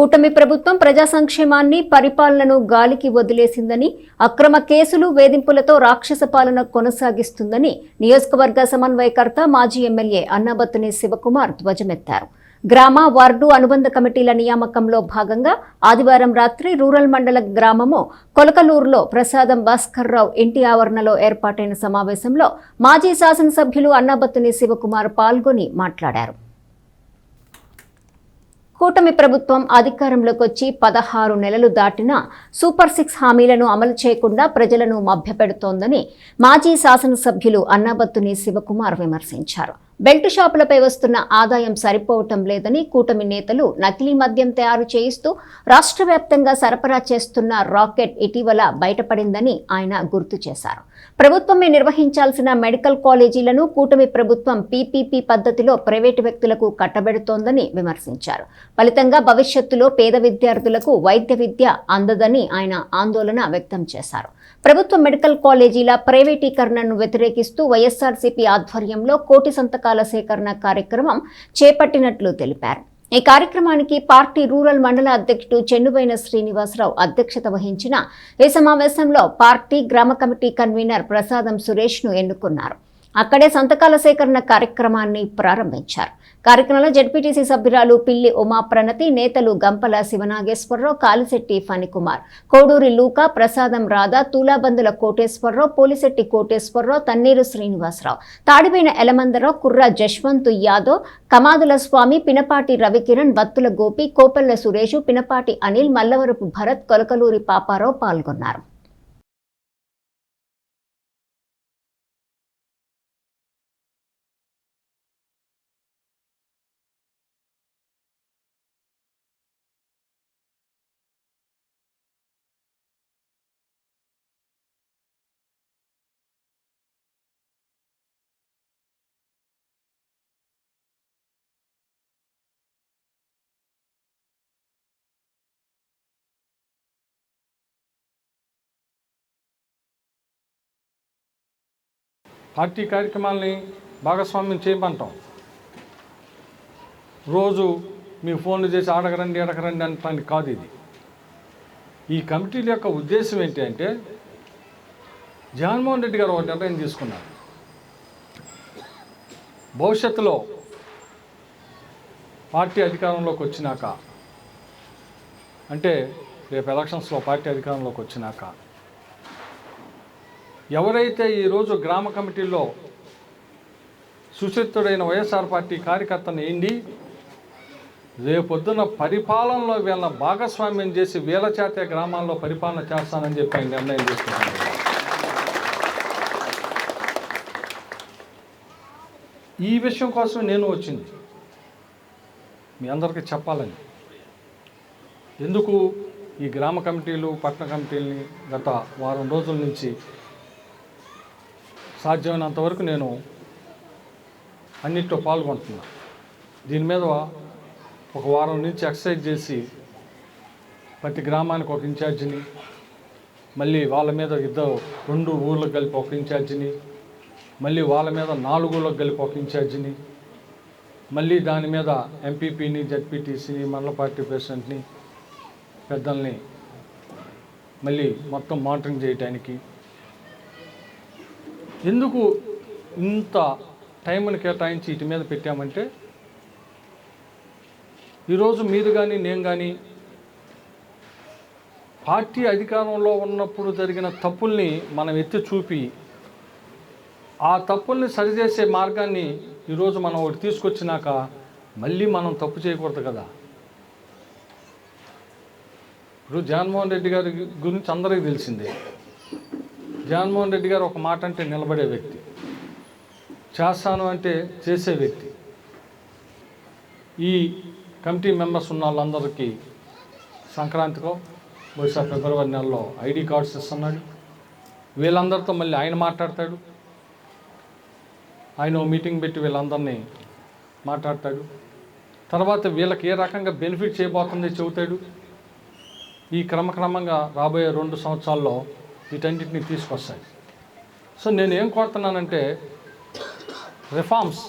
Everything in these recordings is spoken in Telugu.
కూటమి ప్రభుత్వం ప్రజా సంక్షేమాన్ని పరిపాలనను గాలికి వదిలేసిందని అక్రమ కేసులు వేధింపులతో రాక్షస పాలన కొనసాగిస్తుందని నియోజకవర్గ సమన్వయకర్త మాజీ ఎమ్మెల్యే అన్నాబత్తుని శివకుమార్ ధ్వజమెత్తారు. గ్రామ వార్డు అనుబంధ కమిటీల నియామకంలో భాగంగా ఆదివారం రాత్రి రూరల్ మండల గ్రామము కొలకలూరులో ప్రసాదం భాస్కర్రావు ఇంటి ఆవరణలో ఏర్పాటైన సమావేశంలో మాజీ శాసనసభ్యులు అన్నాబత్తుని శివకుమార్ పాల్గొని మాట్లాడారు. కూటమి ప్రభుత్వం అధికారంలోకి వచ్చి పదహారు నెలలు దాటినా సూపర్ సిక్స్ హామీలను అమలు చేయకుండా ప్రజలను మభ్యపెడుతోందని మాజీ శాసనసభ్యులు అన్నాబత్తుని శివకుమార్ విమర్శించారు. బెల్ట్ షాపులపై వస్తున్న ఆదాయం సరిపోవటం లేదని కూటమి నేతలు నకిలీ మద్యం తయారు చేయిస్తూ రాష్ట్ర వ్యాప్తంగా సరఫరా చేస్తున్న రాకెట్ ఇటీవల బయటపడిందని ఆయన గుర్తు చేశారు. ప్రభుత్వమే నిర్వహించాల్సిన మెడికల్ కాలేజీలను కూటమి ప్రభుత్వం పీపీపీ పద్ధతిలో ప్రైవేటు వ్యక్తులకు కట్టబెడుతోందని విమర్శించారు. ఫలితంగా భవిష్యత్తులో పేద విద్యార్థులకు వైద్య విద్య అందదని ఆయన ఆందోళన వ్యక్తం చేశారు. ప్రభుత్వ మెడికల్ కాలేజీల ప్రైవేటీకరణను వ్యతిరేకిస్తూ వైఎస్ఆర్సీపీ ఆధ్వర్యంలో కోటి సంతకాల సేకరణ కార్యక్రమం చేపట్టినట్లు తెలిపారు. ఈ కార్యక్రమానికి పార్టీ రూరల్ మండల అధ్యక్షుడు చెన్నుబైన శ్రీనివాసరావు అధ్యక్షత వహించిన ఈ సమావేశంలో పార్టీ గ్రామ కమిటీ కన్వీనర్ ప్రసాదం సురేష్ను ఎన్నుకున్నారు. అక్కడే సంతకాల సేకరణ కార్యక్రమాన్ని ప్రారంభించారు. కార్యక్రమంలో జడ్పీటీసీ సభ్యురాలు పిల్లి ఉమా ప్రణతి నేతలు గంపల శివనాగేశ్వరరావు కాలిశెట్టి ఫణికుమార్ కోడూరి లూకా ప్రసాదం రాధా తూలాబందుల కోటేశ్వరరావు పోలిశెట్టి కోటేశ్వరరావు తన్నీరు శ్రీనివాసరావు తాడిపోయిన ఎలమందరావు కుర్ర జశ్వంత్ యాదవ్ కమాదుల స్వామి పినపాటి రవికిరణ్ బత్తుల గోపి కోపెల్ల సురేషు పినపాటి అనిల్ మల్లవరపు భరత్ కొలకలూరి పాపారావు పాల్గొన్నారు. పార్టీ కార్యక్రమాలని భాగస్వామ్యం చేయమంటాం. రోజు మీ ఫోన్లు చేసి అడగరండి అడగరండి అనటానికి కాదు ఇది. ఈ కమిటీల యొక్క ఉద్దేశం ఏంటి అంటే జగన్మోహన్ రెడ్డి గారు ఒక నిర్ణయం తీసుకున్నారు. భవిష్యత్తులో పార్టీ అధికారంలోకి వచ్చినాక అంటే రేపు ఎలక్షన్స్లో పార్టీ అధికారంలోకి వచ్చినాక ఎవరైతే ఈరోజు గ్రామ కమిటీల్లో సుశక్తుడైన వైఎస్ఆర్ పార్టీ కార్యకర్తను ఏంటి రేపొద్దున పరిపాలనలో వీళ్ళ భాగస్వామ్యం చేసి వీళ్ళ చేతే గ్రామాల్లో పరిపాలన చేస్తానని చెప్పి ఆయన నిర్ణయం తీసుకున్నాను ఈ విషయం కోసం నేను వచ్చింది. మీ అందరికీ చెప్పాలని. ఎందుకు ఈ గ్రామ కమిటీలు పట్టణ కమిటీలని గత వారం రోజుల నుంచి సాధ్యమైనంత వరకు నేను అన్నిట్లో పాల్గొంటున్నా. దీని మీద ఒక వారం నుంచి ఎక్సర్సైజ్ చేసి ప్రతి గ్రామానికి ఒక ఇన్ఛార్జిని మళ్ళీ వాళ్ళ మీద ఇద్దరు రెండు ఊళ్ళకు కలిపి ఒక ఇన్ఛార్జిని మళ్ళీ వాళ్ళ మీద నాలుగు ఊళ్ళకు కలిపి ఒక ఇన్ఛార్జిని మళ్ళీ దాని మీద ఎంపీపీని జడ్పీటీసీని మండల పార్టీ ప్రెసిడెంట్ని పెద్దల్ని మళ్ళీ మొత్తం మానిటరింగ్ చేయడానికి ఎందుకు ఇంత టైంని కేటాయించి ఇటు మీద పెట్టామంటే ఈరోజు మీరు కానీ నేను కానీ పార్టీ అధికారంలో ఉన్నప్పుడు జరిగిన తప్పుల్ని మనం ఎత్తి చూపి ఆ తప్పుల్ని సరిచేసే మార్గాన్ని ఈరోజు మనం ఒకటి తీసుకొచ్చినాక మళ్ళీ మనం తప్పు చేయకూడదు కదా. ఇప్పుడు జగన్మోహన్ రెడ్డి గారి గురించి అందరికీ తెలిసిందే. జగన్మోహన్ రెడ్డి గారు ఒక మాట అంటే నిలబడే వ్యక్తి. చేస్తాను అంటే చేసే వ్యక్తి. ఈ కమిటీ మెంబర్స్ ఉన్న వాళ్ళందరికీ సంక్రాంతికో బహుశా ఫిబ్రవరి నెలలో ఐడి కార్డ్స్ ఇస్తున్నాడు. వీళ్ళందరితో మళ్ళీ ఆయన మాట్లాడతాడు. ఆయన మీటింగ్ పెట్టి వీళ్ళందరినీ మాట్లాడతాడు. తర్వాత వీళ్ళకి ఏ రకంగా బెనిఫిట్ చేయబోతుంది చెబుతాడు. ఈ క్రమక్రమంగా రాబోయే రెండు సంవత్సరాల్లో వీటన్నిటిని తీసుకొస్తాయి. సో నేను ఏం కోరుతున్నానంటే రిఫార్మ్స్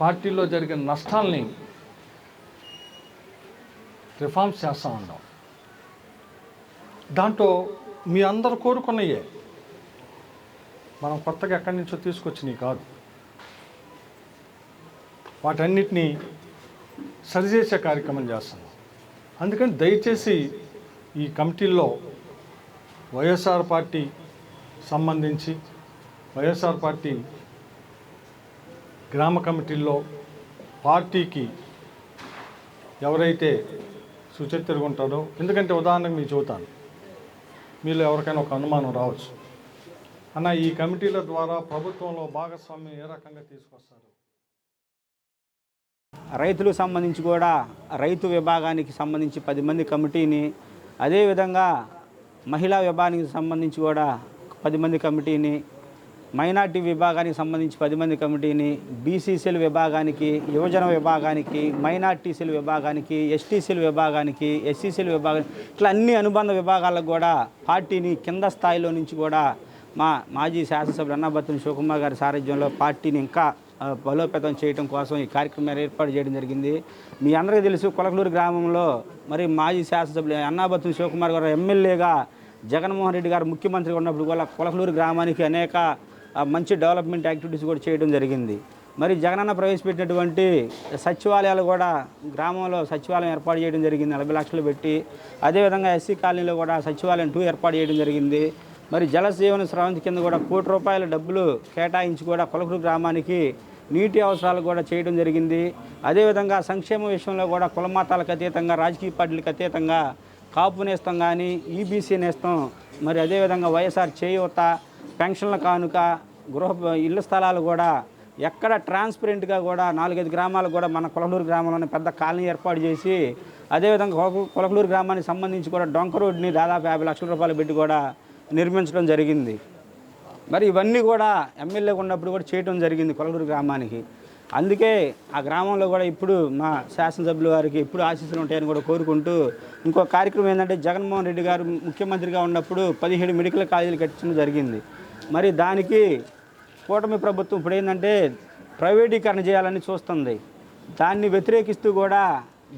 పార్టీలో జరిగిన నష్టాల్ని రిఫార్మ్స్ చేస్తూ ఉన్నాం. దాంట్లో మీ అందరు కోరుకున్నయే. మనం కొత్తగా ఎక్కడి నుంచో తీసుకొచ్చినవి కాదు. వాటన్నిటినీ సరిచేసే కార్యక్రమం చేస్తున్నాం. అందుకని దయచేసి ఈ కమిటీల్లో వైఎస్ఆర్ పార్టీ సంబంధించి వైఎస్ఆర్ పార్టీ గ్రామ కమిటీల్లో పార్టీకి ఎవరైతే సుచరిత్రగా ఉంటారో ఎందుకంటే ఉదాహరణకు మీకు చెబుతాను మీలో ఎవరికైనా ఒక అనుమానం రావచ్చు. అన్న ఈ కమిటీల ద్వారా ప్రభుత్వంలో భాగస్వామ్యం ఏ రకంగా తీసుకొస్తారు? రైతులకు సంబంధించి కూడా రైతు విభాగానికి సంబంధించి పది మంది కమిటీని అదేవిధంగా మహిళా విభాగానికి సంబంధించి కూడా పది మంది కమిటీని మైనార్టీ విభాగానికి సంబంధించి పది మంది కమిటీని బీసీసీల విభాగానికి యువజన విభాగానికి మైనార్టీసీల విభాగానికి ఎస్టీసీల విభాగానికి ఎస్సీసీల విభాగానికి ఇట్లా అన్ని అనుబంధ విభాగాలకు కూడా పార్టీని కింద స్థాయిలో నుంచి కూడా మా మాజీ శాసనసభ్యులు అన్నాబత్తుని శివకుమార్ గారి సారథ్యంలో పార్టీని ఇంకా బలోపేతం చేయడం కోసం ఈ కార్యక్రమాన్ని ఏర్పాటు చేయడం జరిగింది. మీ అందరికీ తెలుసు కొలకలూరు గ్రామంలో మరి మాజీ శాసనసభ్యులు అన్నాబత్తుని శివకుమార్ గారు ఎమ్మెల్యేగా జగన్మోహన్ రెడ్డి గారు ముఖ్యమంత్రిగా ఉన్నప్పుడు కూడా కొలకలూరు గ్రామానికి అనేక మంచి డెవలప్మెంట్ యాక్టివిటీస్ కూడా చేయడం జరిగింది. మరి జగనన్న ప్రవేశపెట్టినటువంటి సచివాలయాలు కూడా గ్రామంలో సచివాలయం ఏర్పాటు చేయడం జరిగింది నలభై లక్షలు పెట్టి. అదేవిధంగా ఎస్సీ కాలనీలో కూడా సచివాలయం టూ ఏర్పాటు చేయడం జరిగింది. మరి జలజీవన స్రవంతి కింద కూడా కోటి రూపాయల డబ్బులు కేటాయించి కూడా కొలకూరు గ్రామానికి నీటి అవసరాలు కూడా చేయడం జరిగింది. అదేవిధంగా సంక్షేమ విషయంలో కూడా కులమాతాలకు అతీతంగా రాజకీయ పార్టీలకు అతీతంగా కాపు నేస్తం కానీ ఈబీసీ నేస్తం మరి అదేవిధంగా వైఎస్ఆర్ చేయూత పెన్షన్ల కానుక గృహ ఇళ్ళ స్థలాలు కూడా ఎక్కడ ట్రాన్స్పరెంట్గా కూడా నాలుగైదు గ్రామాలు కూడా మన కులకలూరు గ్రామంలోనే పెద్ద కాలనీ ఏర్పాటు చేసి అదేవిధంగా కులకలూరు గ్రామానికి సంబంధించి కూడా డొంక రోడ్ని దాదాపు యాభై లక్షల రూపాయలు పెట్టి కూడా నిర్మించడం జరిగింది. మరి ఇవన్నీ కూడా ఎమ్మెల్యేగా ఉన్నప్పుడు కూడా చేయడం జరిగింది కొలగూరు గ్రామానికి. అందుకే ఆ గ్రామంలో కూడా ఇప్పుడు మా శాసనసభ్యుల వారికి ఎప్పుడు ఆశీస్సులు ఉంటాయని కూడా కోరుకుంటూ ఇంకో కార్యక్రమం ఏంటంటే జగన్మోహన్ రెడ్డి గారు ముఖ్యమంత్రిగా ఉన్నప్పుడు పదిహేడు మెడికల్ కాలేజీలు కట్టించడం జరిగింది. మరి దానికి కూటమి ప్రభుత్వం ఇప్పుడు ఏంటంటే ప్రైవేటీకరణ చేయాలని చూస్తుంది. దాన్ని వ్యతిరేకిస్తూ కూడా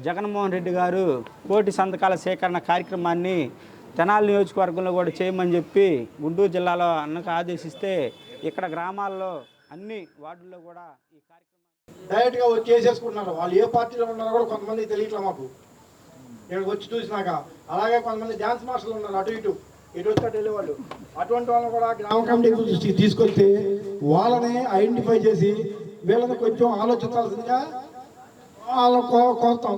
జగన్మోహన్ రెడ్డి గారు కోటి సంతకాల సేకరణ కార్యక్రమాన్ని తెనాలి నియోజకవర్గంలో కూడా చేయమని చెప్పి గుంటూరు జిల్లాలో అన్నకు ఆదేశిస్తే ఇక్కడ గ్రామాల్లో అన్ని వార్డుల్లో కూడా ఈ కార్యక్రమం డైరెక్ట్గా వచ్చి చేసేసుకుంటున్నారు. వాళ్ళు ఏ పార్టీలో ఉన్నారో కూడా కొంతమంది తెలియట్లే మాకు. ఇక్కడికి వచ్చి చూసినాక అలాగే కొంతమంది డాన్స్ మాస్టర్లు ఉన్నారు అటు ఇటు. ఇటు వచ్చి అటు వెళ్ళేవాళ్ళు అటువంటి వాళ్ళని కూడా గ్రామ కమిటీ దృష్టికి తీసుకొస్తే వాళ్ళని ఐడెంటిఫై చేసి వీళ్ళని కొంచెం ఆలోచించాల్సిందిగా వాళ్ళ కో- కోరుతాం.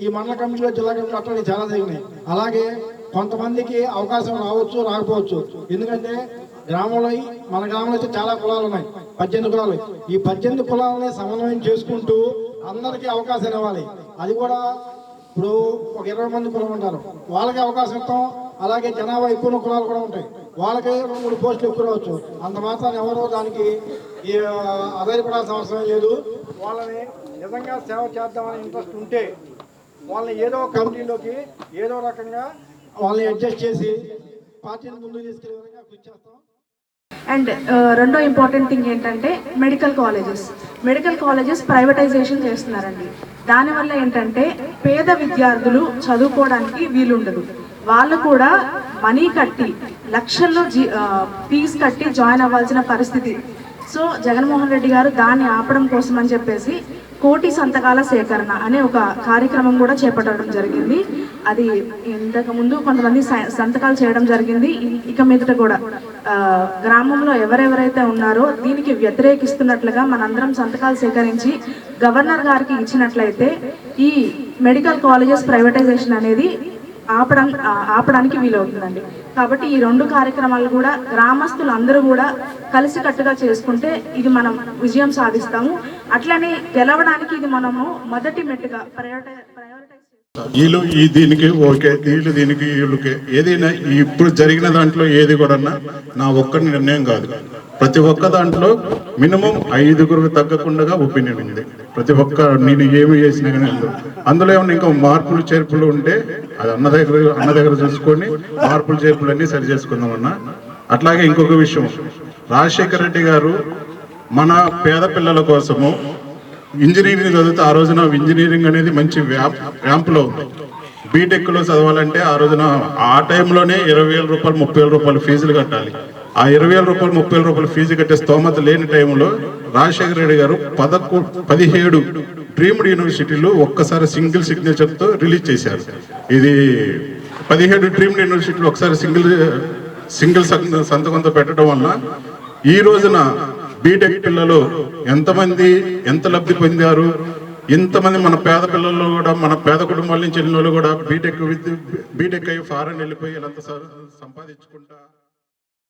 ఈ మండల కమిటీలో జిల్లా కమిటీలో అట్లా చాలా జరిగినాయి. అలాగే కొంతమందికి అవకాశం రావచ్చు రాకపోవచ్చు. ఎందుకంటే గ్రామంలో మన గ్రామంలో అయితే చాలా కులాలు ఉన్నాయి. పద్దెనిమిది కులాలు ఈ పద్దెనిమిది కులాలని సమన్వయం చేసుకుంటూ అందరికీ అవకాశం ఇవ్వాలి అది కూడా ఇప్పుడు ఒక ఇరవై మంది కులం ఉంటారు. వాళ్ళకి అవకాశం ఇస్తాం. అలాగే జనాభా ఎక్కువ కులాలు కూడా ఉంటాయి. వాళ్ళకి రెండు మూడు పోస్టులు ఎక్కువ రావచ్చు. అంత మాత్రాన్ని ఎవరో దానికి ఆధారపడాల్సిన అవసరం లేదు. వాళ్ళని నిజంగా సేవ చేద్దామని ఇంట్రెస్ట్ ఉంటే వాళ్ళని ఏదో కమిటీలోకి ఏదో రకంగా వాళ్ళని అడ్జస్ట్ చేసి పార్టీని ముందుకు తీసుకెళ్ళే విధంగా కృషి చేస్తాం. అండ్ uh, రెండో ఇంపార్టెంట్ థింగ్ ఏంటంటే medical colleges medical colleges privatisation చేస్తున్నారండి. దానివల్ల ఏంటంటే పేద విద్యార్థులు చదువుకోవడానికి వీలుండదు. వాళ్ళు కూడా మనీ కట్టి లక్షల్లో జీ ఫీజు కట్టి జాయిన్ అవ్వాల్సిన పరిస్థితి. సో జగన్మోహన్ రెడ్డి గారు దాన్ని ఆపడం కోసం అని చెప్పేసి కోటి సంతకాల సేకరణ అనే ఒక కార్యక్రమం కూడా చేపట్టడం జరిగింది. అది ఇంతకుముందు కొంతమంది సంతకాలు చేయడం జరిగింది. ఇక మీదట కూడా గ్రామంలో ఎవరెవరైతే ఉన్నారో దీనికి వ్యతిరేకిస్తున్నట్లుగా మనందరం సంతకాలు సేకరించి గవర్నర్ గారికి ఇచ్చినట్లయితే ఈ మెడికల్ కాలేజెస్ ప్రైవేటైజేషన్ అనేది ఆపడం ఆపడానికి వీలవుతుందండి. కాబట్టి ఈ రెండు కార్యక్రమాలు కూడా గ్రామస్తులు అందరూ కూడా కలిసికట్టుగా చేసుకుంటే ఇది మనం విజయం సాధిస్తాము. అట్లనే గెలవడానికి ఇది మనము మొదటి మెట్టుగా ప్రయారిటై వీళ్ళు ఈ దీనికి ఓకే వీళ్ళు దీనికి వీళ్ళకే. ఏదైనా ఇప్పుడు జరిగిన దాంట్లో ఏది కూడా నా ఒక్క నిర్ణయం కాదు. ప్రతి ఒక్క దాంట్లో మినిమం ఐదుగురు తగ్గకుండా ఒపీనియన్ ఉంది. ప్రతి ఒక్క నేను ఏమి చేసినా కానీ అందులో ఏమైనా ఇంకా మార్పులు చేర్పులు ఉంటే అది అన్న దగ్గర అన్న దగ్గర చూసుకొని మార్పులు చేర్పులు అన్ని సరి చేసుకుందాం అన్న అట్లాగే ఇంకొక విషయం. రాజశేఖర రెడ్డి గారు మన పేద పిల్లల కోసము ఇంజనీరింగ్ చదివితే ఆ రోజున ఇంజనీరింగ్ అనేది మంచి వ్యాప్ ర్యాంపులో ఉంది. బీటెక్లో చదవాలంటే ఆ రోజున ఆ టైంలోనే ఇరవై వేల రూపాయలు ముప్పై వేల రూపాయలు ఫీజులు కట్టాలి. ఆ ఇరవై వేల రూపాయలు ముప్పై వేల రూపాయలు ఫీజు కట్టే స్తోమత లేని టైంలో రాజశేఖర రెడ్డి గారు పదకొ పదిహేడు డ్రీమ్డ్ యూనివర్సిటీలు ఒక్కసారి సింగిల్ సిగ్నేచర్తో రిలీజ్ చేశారు. ఇది పదిహేడు డ్రీమ్డ్ యూనివర్సిటీలు ఒకసారి సింగిల్ సింగిల్ సంతకంతో పెట్టడం వలన ఈ రోజున బీటెక్ పిల్లలు ఎంతమంది ఎంత లబ్ధి పొందారు ఇంతమంది మన పేద పిల్లలు కూడా మన పేద కుటుంబాల నుంచి వెళ్ళిన వాళ్ళు కూడా బీటెక్ బీటెక్ అయ్యి ఫారెన్ వెళ్ళిపోయి వీళ్ళంతా స- సంపాదించుకుంటా